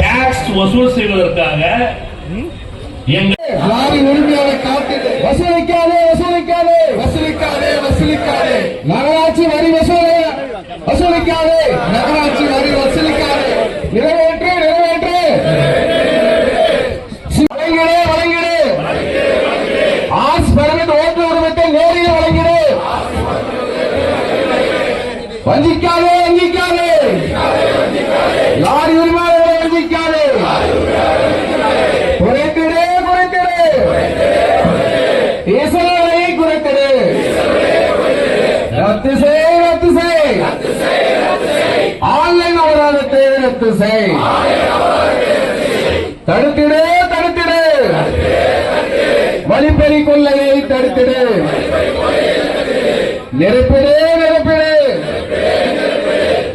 Tax வசூல் செய்வதற்காக எங்க லாரி உரிமையாளர் காத்திடு வசூலிக்காதே வசூலிக்காதே. வசூலிக்காதே வசூலிக்காதே. நகராட்சி வரி வசூலே வசூலிக்காதே. நகராட்சி வரி வசூலிக்காதே. நிறைவேற்று நிறைவேற்று. வழங்கிடு வழங்கிடு. ஆர்ஸ் பெர்மிட் ஓட்டு உரிமத்தை நேரில் வழங்கிடு. வஞ்சிக்காதே லாரி உரிமையாளர்களை வஞ்சிக்காதே குறைத்திடு குறைத்திடு ஈசனை குறைத்திடு ரத்து செய் ரத்து செய் ஆன்லைன் அபராதத்தை செய். தடுத்திடு தடுத்திடு. வழிப்பறி கொள்ளையை தடுத்திடு. நிரப்பிடு நிரப்பிடு.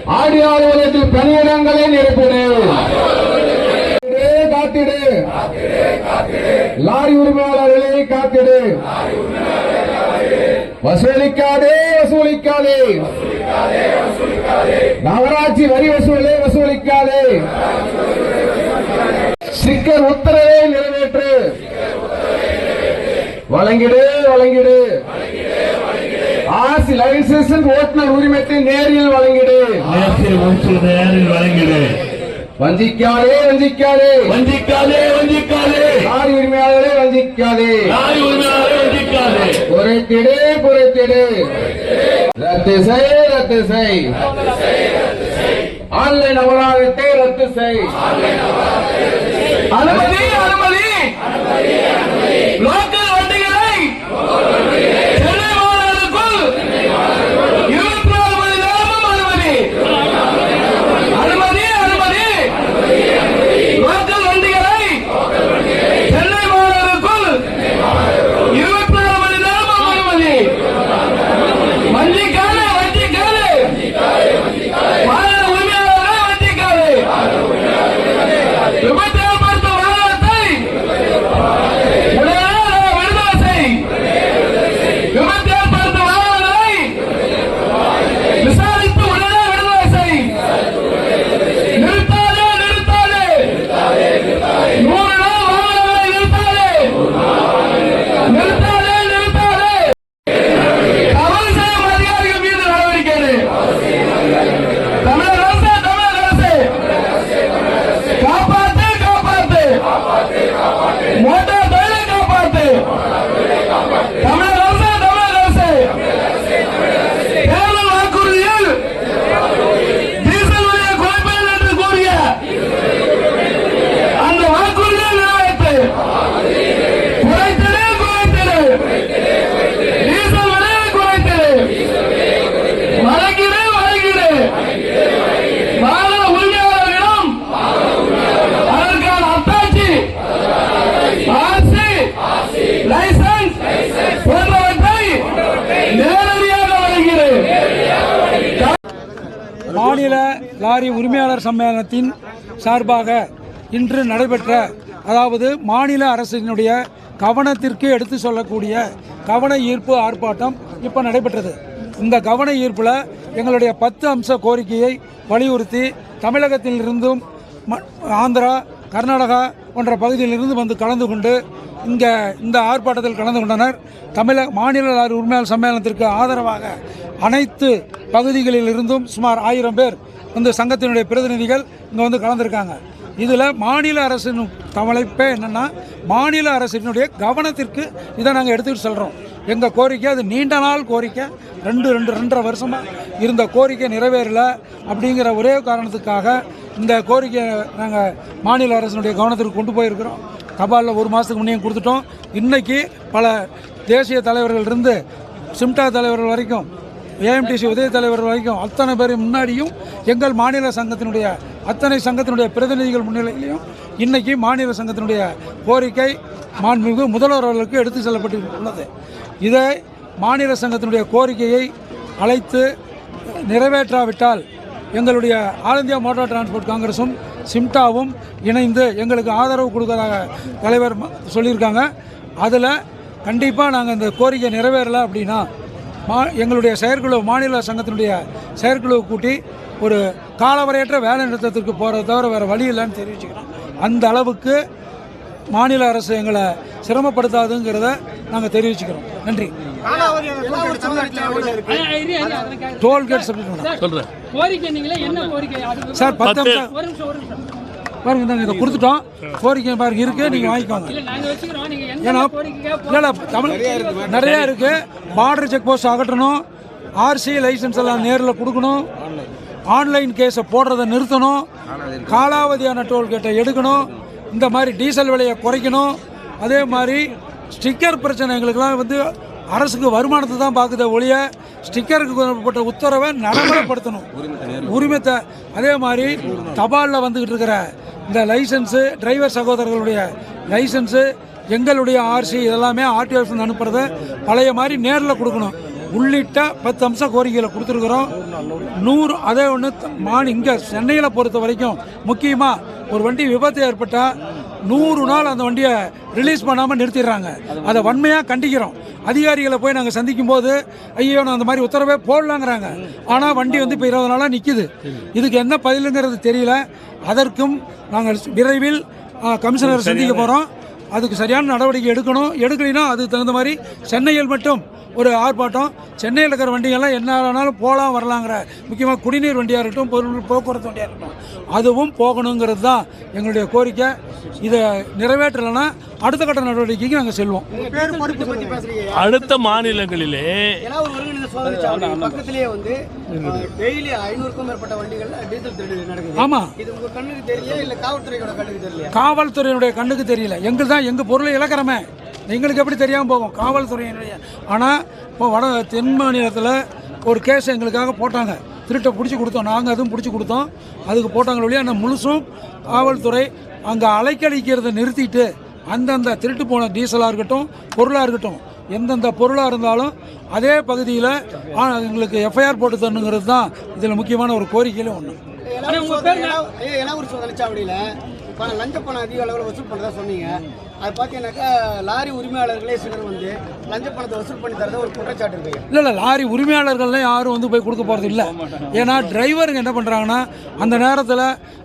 ஆடி ஆளுவதத்தில் பணியிடங்களை நிரப்பிடு. காத்திடு. லாரி உரிமையாளர்களை காத்திடு. வசூலிக்காதே வசூலிக்காதே. நகராட்சி வரி வசூலை வசூலிக்காதே. சிக்கர் உத்தரவை நிறைவேற்று. வழங்கிடு வழங்கிடு. ஆர்சி லைசன்ஸ் ஓட்டுநர் உரிமத்தை நேரில் வழங்கிடு. நேரில் வழங்கிடு. வஞ்சிக்காதே வஞ்சிக்காதே. வஞ்சிக்காதே வஞ்சிக்காதே. லாரி உரிமையாளரை வஞ்சிக்காதே. நாய் உரிமையாளரை வஞ்சிக்காதே குறைத்திடு குறைத்திடு ரத்து செய் ரத்து செய். ஆன்லைன் அபராதத்தை ரத்து செய். அனுமதி அனுமதி. வாரிய உரிமையாளர் சம்மேளனத்தின் சார்பாக இன்று நடைபெற்ற அதாவது மாநில அரசினுடைய கவனத்திற்கு எடுத்து சொல்லக்கூடிய கவன ஈர்ப்பு ஆர்ப்பாட்டம் இப்போ நடைபெற்றது. இந்த கவன ஈர்ப்பில் எங்களுடைய பத்து அம்ச கோரிக்கையை வலியுறுத்தி தமிழகத்தில் இருந்தும் ம- ஆந்திரா கர்நாடகா போன்ற பகுதியிலிருந்து வந்து கலந்து கொண்டு இங்கே இந்த ஆர்ப்பாட்டத்தில் கலந்து கொண்டனர். தமிழக மாநில உரிமையாளர் சம்மேளனத்திற்கு ஆதரவாக அனைத்து பகுதிகளில் இருந்தும் சுமார் ஆயிரம் பேர் வந்து சங்கத்தினுடைய பிரதிநிதிகள் இங்கே வந்து கலந்துருக்காங்க. இதில் மாநில அரசின் தலைப்பே என்னென்னா மாநில அரசினுடைய கவனத்திற்கு இதை நாங்கள் எடுத்துக்கிட்டு செல்கிறோம் எங்கள் கோரிக்கை அது நீண்ட நாள் கோரிக்கை ரெண்டு ரெண்டு ரெண்டரை வருஷமாக இருந்த கோரிக்கை நிறைவேறல அப்படிங்கிற ஒரே காரணத்துக்காக இந்த கோரிக்கையை நாங்கள் மாநில அரசினுடைய கவனத்திற்கு கொண்டு போயிருக்கிறோம். தபாலில் ஒரு மாதத்துக்கு முன்னே கொடுத்துட்டோம். இன்றைக்கி பல தேசிய தலைவர்கள் இருந்து சிம்டா தலைவர்கள் வரைக்கும் ஏஎம்டிசி உதய தலைவர் வரைக்கும் அத்தனை பேர் முன்னாடியும் எங்கள் மாநில சங்கத்தினுடைய அத்தனை சங்கத்தினுடைய பிரதிநிதிகள் முன்னிலையிலையும் இன்றைக்கி மாநில சங்கத்தினுடைய கோரிக்கை மாண்புமிகு முதல்வர்களுக்கு எடுத்து செல்லப்பட்டு உள்ளது இதை மாநில சங்கத்தினுடைய கோரிக்கையை அழைத்து நிறைவேற்றாவிட்டால் எங்களுடைய ஆல் இந்தியா மோட்டார் டிரான்ஸ்போர்ட் காங்கிரஸும் சிம்டாவும் இணைந்து எங்களுக்கு ஆதரவு கொடுக்கறதாக தலைவர் சொல்லியிருக்காங்க. அதில் கண்டிப்பாக நாங்கள் இந்த கோரிக்கை நிறைவேறலை அப்படின்னா மா எங்களுடைய செயற்குழு மாநில சங்கத்தினுடைய செயற்குழு கூட்டி ஒரு காலவரையற்ற வேலை நிறுத்தத்திற்கு போகிறத தவிர வேறு வழி இல்லைன்னு தெரிவிச்சுக்கிறோம். அந்த அளவுக்கு மாநில அரசு எங்களை சிரமப்படுத்தாதுங்கிறத நாங்கள் தெரிவிச்சுக்கிறோம். நன்றி. டோல்கேட் சப்ஜெக்ட் சொல்றேன். கோரிக்கை நீங்களே என்ன கோரிக்கை? அது சார் பத்து பாருங்க இந்தாங்க இதை கொடுத்துட்டோம். கோரிக்கை பாருங்க இருக்கு. நீங்கள் வாங்கிக்கோங்க. ஏன்னா இல்லை தமிழ் நிறைய இருக்கு பார்டர் செக் போஸ்ட் அகற்றணும். ஆர்சி லைசன்ஸ் எல்லாம் நேரில் கொடுக்கணும். ஆன்லைன் கேஸை போடுறதை நிறுத்தணும். காலாவதியான டோல்கேட்டை எடுக்கணும். இந்த மாதிரி டீசல் விலையை குறைக்கணும். அதே மாதிரி ஸ்டிக்கர் பிரச்சனை எங்களுக்கெல்லாம் வந்து அரசுக்கு வருமானத்தை தான் பார்க்குதே ஒழிய ஸ்டிக்கருக்கு போட்ட உத்தரவை நடைமுறைப்படுத்தணும். உரிமத்தை அதே மாதிரி தபாலில் வந்துக்கிட்டு இருக்கிற இந்த லைசன்ஸு டிரைவர் சகோதரர்களுடைய லைசன்ஸு எங்களுடைய ஆர்சி இதெல்லாமே ஆர்டிஓ அனுப்புறத பழைய மாதிரி நேரில் கொடுக்கணும். உள்ளிட்ட பத்து அம்சம் கோரிக்கைகளை கொடுத்துருக்குறோம். நூறு அதே ஒன்று மான் இங்கே சென்னையில் பொறுத்த வரைக்கும் முக்கியமாக ஒரு வண்டி விபத்து ஏற்பட்டால் நூறு நாள் அந்த வண்டியை ரிலீஸ் பண்ணாமல் நிறுத்திடுறாங்க. அதை வன்மையாக கண்டிக்கிறோம். அதிகாரிகளை போய் நாங்கள் சந்திக்கும் போது ஐயோ நான் அந்த மாதிரி உத்தரவே போடலாங்கிறாங்க. ஆனால் வண்டி வந்து இப்போ இருபது நாளாக நிற்கிது இதுக்கு என்ன பதிலுங்கிறது தெரியல. அதற்கும் நாங்கள் விரைவில் கமிஷனரை சந்திக்க போகிறோம் அதுக்கு சரியான நடவடிக்கை எடுக்கணும். எடுக்கலைன்னா அதுக்கு தகுந்த மாதிரி சென்னையில் மட்டும் ஒரு ஆர்ப்பாட்டம். சென்னையில் இருக்கிற வண்டிகள்லாம் என்ன வேணாலும் போகலாம் வரலாங்கிற. முக்கியமாக குடிநீர் வண்டியாக இருக்கட்டும் பொருள் போக்குவரத்து வண்டியாக இருக்கட்டும் அதுவும் போகணுங்கிறது தான் எங்களுடைய கோரிக்கை. இதை நிறைவேற்றலைன்னா அடுத்த கட்ட நடவடிக்கைக்கு நாங்கள் செல்வோம். அடுத்த மாநிலங்களிலே ஆமாம் காவல்துறையினுடைய கண்ணுக்கு தெரியல. எங்களுக்கு தான் எங்கள் பொருளை இழக்கிறோமே. எங்களுக்கு எப்படி தெரியாமல் போகும்? காவல்துறையினுடைய. ஆனால் இப்போ வட தென் மாநிலத்தில் ஒரு கேஸ் எங்களுக்காக போட்டாங்க. திருட்டை பிடிச்சி கொடுத்தோம். நாங்கள் அதுவும் பிடிச்சி கொடுத்தோம். அதுக்கு போட்டாங்க வழியாக ஆனால் முழுசும் காவல்துறை அங்கே அலைக்கழிக்கிறத நிறுத்திட்டு அந்தந்த திருட்டு போன டீசலாக இருக்கட்டும் பொருளாக இருக்கட்டும் எந்தெந்த பொருளாக இருந்தாலும் அதே பகுதியில் எங்களுக்கு எஃப்ஐஆர் போட்டு தரணுங்கிறது தான் இதில் முக்கியமான ஒரு கோரிக்கையில் ஒன்று ஏன்னா ஒரு சோதனை பணம் லஞ்ச பணம் அதிக அளவில் வசூல் பண்ணுறதா சொன்னீங்க. அது பார்த்தீங்கன்னாக்கா லாரி உரிமையாளர்களே சிலர் வந்து லஞ்ச பணத்தை வசூல் பண்ணி தரதா ஒரு குற்றச்சாட்டு இருக்கு. இல்லை இல்லை லாரி உரிமையாளர்கள்லாம் யாரும் வந்து போய் கொடுக்க போகிறது இல்லை. ஏன்னா டிரைவருங்க என்ன பண்ணுறாங்கன்னா அந்த நேரத்தில்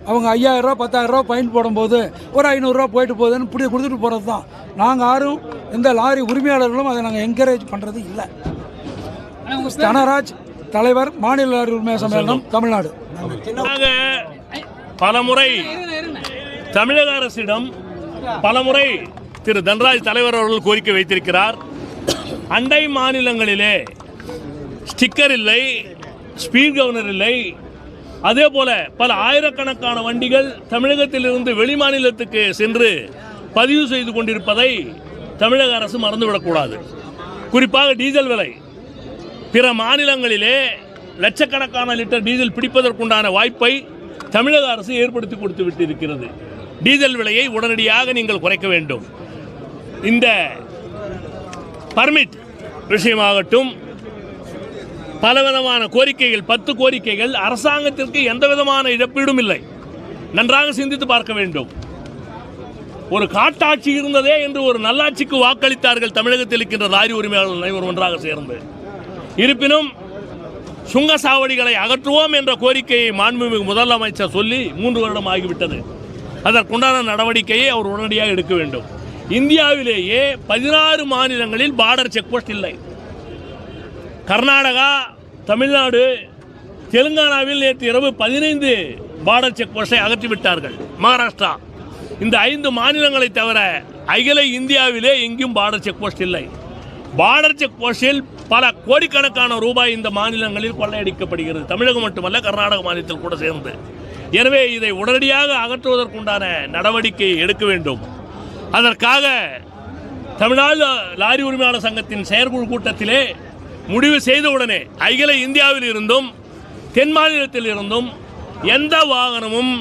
அவங்க ஐயாயிரரூவா பத்தாயிரரூவா ஃபைன் போடும்போது ஒரு ஐநூறுரூவா போயிட்டு போகுதுன்னு இப்படி கொடுத்துட்டு போகிறது தான். நாங்கள் யாரும் எந்த லாரி உரிமையாளர்களும் அதை நாங்கள் என்கரேஜ் பண்ணுறது இல்லை. தனராஜ் தலைவர் மாநில லாரி உரிமை சம்மேளனம் தமிழ்நாடு. நாங்க பலமுறை தமிழக அரசிடம் பலமுறை திரு தன்ராஜ் தலைவர் அவர்கள் கோரிக்கை வைத்திருக்கிறார். அண்டை மாநிலங்களிலே ஸ்டிக்கர் இல்லை ஸ்பீட் கவர்னர் இல்லை. அதே போல பல ஆயிரக்கணக்கான வண்டிகள் தமிழகத்திலிருந்து வெளி மாநிலத்துக்கு சென்று பதிவு செய்து கொண்டிருப்பதை தமிழக அரசு மறந்துவிடக்கூடாது. குறிப்பாக டீசல் விலை. பிற மாநிலங்களிலே லட்சக்கணக்கான லிட்டர் டீசல் பிடிப்பதற்குண்டான வாய்ப்பை தமிழக அரசு ஏற்படுத்தி கொடுத்து விட்டிருக்கிறது. டீசல் விலையை உடனடியாக நீங்கள் குறைக்க வேண்டும். இந்த பர்மிட் விஷயமாகட்டும் பலவிதமான கோரிக்கைகள் பத்து கோரிக்கைகள் அரசாங்கத்திற்கு எந்த விதமான இழப்பீடும் இல்லை. நன்றாக சிந்தித்து பார்க்க வேண்டும். ஒரு காட்டாட்சி இருந்ததே என்று ஒரு நல்லாட்சிக்கு வாக்களித்தார்கள் தமிழகத்தில் இருக்கின்ற லாரி உரிமையாளர்கள் அனைவரும் ஒன்றாக சேர்ந்து. இருப்பினும் சுங்க சாவடிகளை அகற்றுவோம் என்ற கோரிக்கையை மாண்புமிகு முதலமைச்சர் சொல்லி மூன்று வருடம் ஆகிவிட்டது. அதற்குண்டான நடவடிக்கையை அவர் உடனடியாக எடுக்க வேண்டும். இந்தியாவிலேயே பதினாறு மாநிலங்களில் பார்டர் செக் போஸ்ட் இல்லை. கர்நாடகா தமிழ்நாடு தெலுங்கானாவில் நேற்று இரவு பதினைந்து பார்டர் செக் போஸ்டை அகற்றிவிட்டார்கள். மகாராஷ்டிரா. இந்த ஐந்து மாநிலங்களை தவிர அகில இந்தியாவிலே எங்கேயும் பார்டர் செக் போஸ்ட் இல்லை. பார்டர் செக் போஸ்டில் பல கோடிக்கணக்கான ரூபாய் இந்த மாநிலங்களில் கொள்ளையடிக்கப்படுகிறது. தமிழகம் மட்டுமல்ல கர்நாடக மாநிலத்தில் கூட சேர்ந்து. எனவே இதை உடனடியாக அகற்றுவதற்குண்டான நடவடிக்கை எடுக்க வேண்டும். அதற்காக தமிழ்நாடு லாரி உரிமையாளர் சங்கத்தின் செயற்குழு கூட்டத்திலே முடிவு செய்தவுடனே அகில இந்தியாவில் இருந்தும் தென் மாநிலத்தில் இருந்தும் எந்த வாகனமும்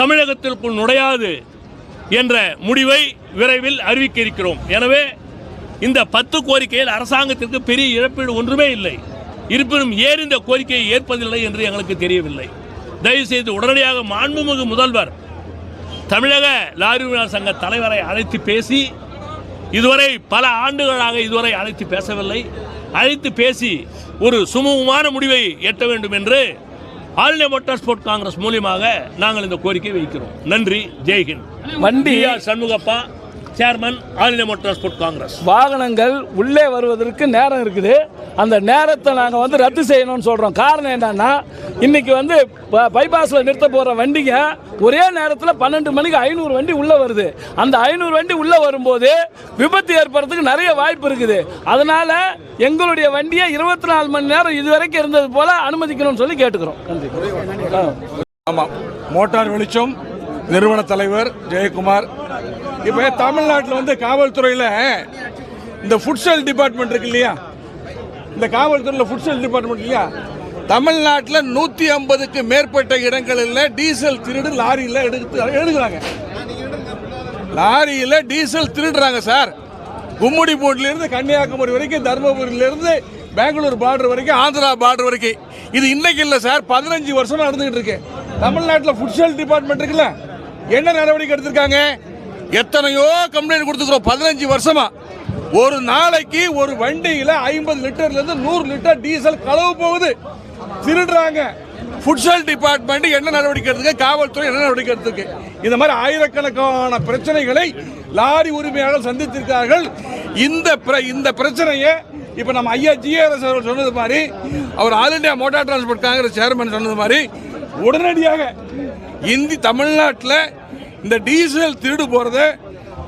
தமிழகத்திற்குள் நுழையாது என்ற முடிவை விரைவில் அறிவிக்க இருக்கிறோம் எனவே இந்த பத்து கோரிக்கையில் அரசாங்கத்திற்கு பெரிய இழப்பீடு ஒன்றுமே இல்லை. இருப்பினும் ஏன் இந்த கோரிக்கையை ஏற்பதில்லை என்று எங்களுக்கு தெரியவில்லை. தயவுசெய்து உடனடியாக மாண்புமிகு முதல்வர் தமிழக லாரி உரிமையாளர் சங்க தலைவரை அழைத்து பேசி இதுவரை பல ஆண்டுகளாக இதுவரை அழைத்து பேசவில்லை. அழைத்து பேசி ஒரு சுமூகமான முடிவை எட்ட வேண்டும் என்று All India Motor Sport Congress மூலியமாக நாங்கள் இந்த கோரிக்கை வைக்கிறோம். நன்றி. ஜெய்ஹிந்த் வண்டி. Shanmugappa. Chairman All India Motor Sport Congress வாகனங்கள் உள்ளே வருவதற்கு நேரம் இருக்குது. அந்த நேரத்தை நாங்கள் வந்து ரத்து செய்யணும்னு சொல்கிறோம் காரணம் என்னன்னா இன்னைக்கு வந்து பைபாஸில் நிறுத்த போகிற வண்டிங்க ஒரே நேரத்தில் பன்னெண்டு மணிக்கு ஐநூறு வண்டி உள்ளே வருது. அந்த ஐநூறு வண்டி உள்ளே வரும்போது விபத்து ஏற்படுறதுக்கு நிறைய வாய்ப்பு இருக்குது. அதனால எங்களுடைய வண்டியை இருபத்தி நாலு மணி நேரம் இதுவரைக்கும் இருந்தது போல அனுமதிக்கணும்னு சொல்லி கேட்டுக்கிறோம். நன்றி. ஆமாம் மோட்டார் வெளிச்சம் நிறுவன தலைவர் ஜெயக்குமார் இப்போ தமிழ்நாட்டில் வந்து காவல்துறையில் இந்த ஃபுட்சல் டிபார்ட்மெண்ட் இருக்கு இல்லையா? இந்த காவல்துறையில் ஃபுட்சல் டிபார்ட்மெண்ட் இல்லையா? தமிழ்நாட்டில் நூற்றி ஐம்பதுக்கு மேற்பட்ட இடங்களில் டீசல் திருடு லாரியில் எடுத்து எடுக்கிறாங்க. லாரியில் டீசல் திருடுறாங்க சார். கும்முடிப்பூட்டிலிருந்து கன்னியாகுமரி வரைக்கும் தருமபுரியிலிருந்து பெங்களூர் பார்டர் வரைக்கும் ஆந்திரா பார்டர் வரைக்கும். இது இன்னைக்கு இல்லை சார் பதினஞ்சு வருஷமாக நடந்துகிட்டு இருக்கு. தமிழ்நாட்டில் ஃபுட்சல் டிபார்ட்மெண்ட் இருக்குல்ல? என்ன நடவடிக்கை எடுத்திருக்காங்க? எத்தனையோ கம்ப்ளைண்ட் கொடுத்துக்கிறோம். பதினஞ்சு வருஷமா. ஒரு நாளைக்கு ஒரு வண்டியில ஐம்பது லிட்டர்ல இருந்து நூறு லிட்டர் டீசல் களவு போகுது. திருடுறாங்க. ஃபுட்சல் டிபார்ட்மெண்ட் என்ன நடவடிக்கை எடுத்துக்க காவல்துறை என்ன நடவடிக்கை எடுத்துக்கு இந்த மாதிரி ஆயிரக்கணக்கான பிரச்சனைகளை லாரி உரிமையாளர்கள் சந்தித்திருக்கிறார்கள். இந்த பிர- இந்த பிரச்சனையை இப்போ நம்ம ஐயா ஜிஆர்எஸ் அவர் சொன்னது மாதிரி அவர் All India motor transport congress chairman சொன்னது மாதிரி உடனடியாக இந்தி தமிழ்நாட்டில் இந்த டீசல் திருடு போறதை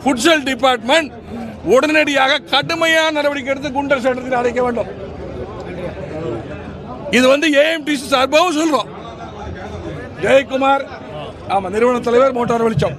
ஃபுட்சல் டிபார்ட்மெண்ட் உடனடியாக கடுமையான நடவடிக்கை எடுத்து குண்டர் சட்டத்தில் அடைக்க வேண்டும். இது வந்து ஏஎம்டிசி சார்பாகவும் சொல்றோம். ஜெயக்குமார் ஆமா நிறுவன தலைவர் மோட்டார் வெளிச்சம்.